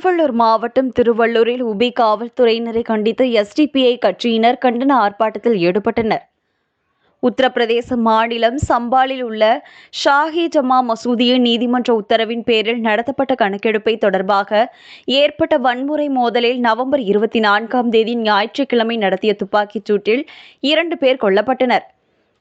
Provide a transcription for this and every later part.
திருவள்ளூர் மாவட்டம் திருவள்ளூரில் உபி காவல்துறையினரை கண்டித்து எஸ்டிபிஐ கட்சியினர் கண்டன ஆர்ப்பாட்டத்தில் ஈடுபட்டனர். உத்தரப்பிரதேச மாநிலம் சம்பாலில் உள்ள ஷாஹி ஜமா மசூதியின் நீதிமன்ற உத்தரவின் பேரில் நடத்தப்பட்ட கணக்கெடுப்பை தொடர்பாக ஏற்பட்ட வன்முறை மோதலில் நவம்பர் இருபத்தி நான்காம் தேதி ஞாயிற்றுக்கிழமை நடத்திய துப்பாக்கிச் சூட்டில் இரண்டு பேர் கொல்லப்பட்டனர்.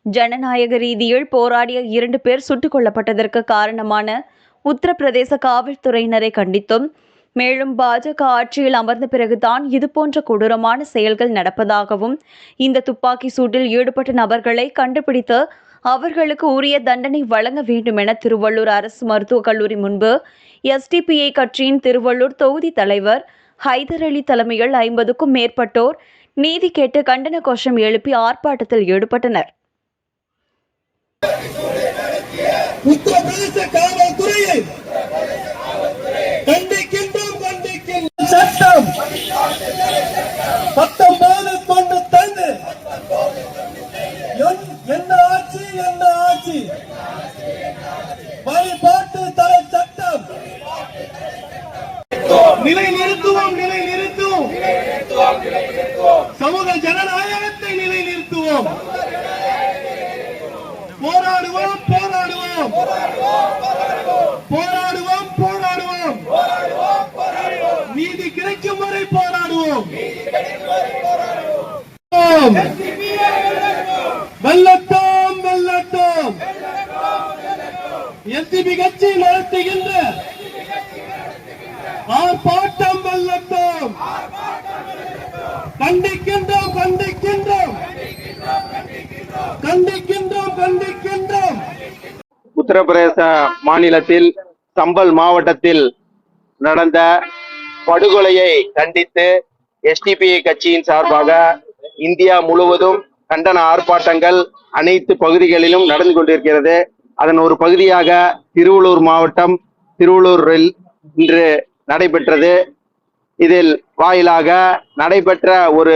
ஜனநாயக ரீதியில் போராடிய இரண்டு பேர் சுட்டுக் கொல்லப்பட்டதற்கு காரணமான உத்தரப்பிரதேச காவல்துறையினரை கண்டித்தும் மேலும் பாஜக ஆட்சியில் அமர்ந்த பிறகுதான் இதுபோன்ற கொடூரமான செயல்கள் நடப்பதாகவும் இந்த துப்பாக்கி சூட்டில் ஈடுபட்ட நபர்களை கண்டுபிடித்து அவர்களுக்கு உரிய தண்டனை வழங்க வேண்டும் என திருவள்ளூர் அரசு மருத்துவக் கல்லூரி முன்பு எஸ்டிபிஐ கட்சியின் திருவள்ளூர் தொகுதி தலைவர் ஹைதர் அலி தலைமையில் ஐம்பதுக்கும் மேற்பட்டோர் நீதி கேட்டு கண்டன கோஷம் எழுப்பி ஆர்ப்பாட்டத்தில் ஈடுபட்டனர். உத்தரப்பிரதேச காவல்துறையை பத்தொன்பது கொண்டு தந்து. என்ன ஆட்சி என்ன ஆட்சி? வழிபாட்டு தலை சட்டம். நிலை நிறுத்துவோம் நிலை நிறுத்துவோம். சமூக ஜனநாயகத்தை நிலை நிறுத்துவோம். போராடுவோம் போராடுவோம். போராடுவோம் போராடுவோம். நீதி கிடைக்கும் வரை போராடுவோம். வெல்லட்டோம் வெல்லட்டோம் எஸ்டிபி கட்சி நடத்துகின்ற ஆர்ப்பாட்டம் வெல்லட்டோம் கண்டிக்கின்றோம் கண்டிக்கின்றோம். கண்டிக்கின்றோம் கண்டிக்கின்றோம். உத்தரப்பிரதேச மாநிலத்தில் சம்பல் மாவட்டத்தில் நடந்த படுகொலையை கண்டித்து எஸ்டிபிஐ கட்சியின் சார்பாக இந்தியா முழுவதும் கண்டன ஆர்ப்பாட்டங்கள் அனைத்து பகுதிகளிலும் நடந்து கொண்டிருக்கிறது. அதன் ஒரு பகுதியாக திருவள்ளூர் மாவட்டம் திருவள்ளூரில் இன்று நடைபெற்றது. இதில் வாயிலாக நடைபெற்ற ஒரு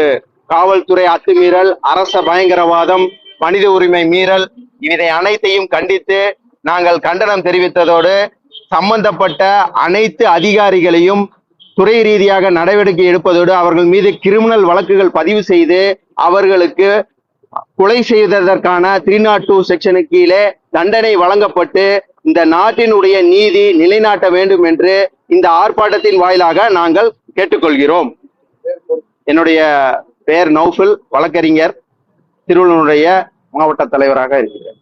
காவல்துறை அத்துமீறல் அரச பயங்கரவாதம் மனித உரிமை மீறல் இதை அனைத்தையும் கண்டித்து நாங்கள் கண்டனம் தெரிவித்ததோடு சம்பந்தப்பட்ட அனைத்து அதிகாரிகளையும் துறை ரீதியாக நடவடிக்கை எடுப்பதோடு அவர்கள் மீது கிரிமினல் வழக்குகள் பதிவு செய்து அவர்களுக்கு கொலை செய்ததற்கான த்ரீ நாட் டூ செக்ஷனு கீழே தண்டனை வழங்கப்பட்டு இந்த நாட்டினுடைய நீதி நிலைநாட்ட வேண்டும் என்று இந்த ஆர்ப்பாட்டத்தின் வாயிலாக நாங்கள் கேட்டுக்கொள்கிறோம். என்னுடைய பெயர் நௌஃபில் வழக்கறிஞர் திருவள்ளூருடைய மாவட்ட தலைவராக இருக்கிறேன்.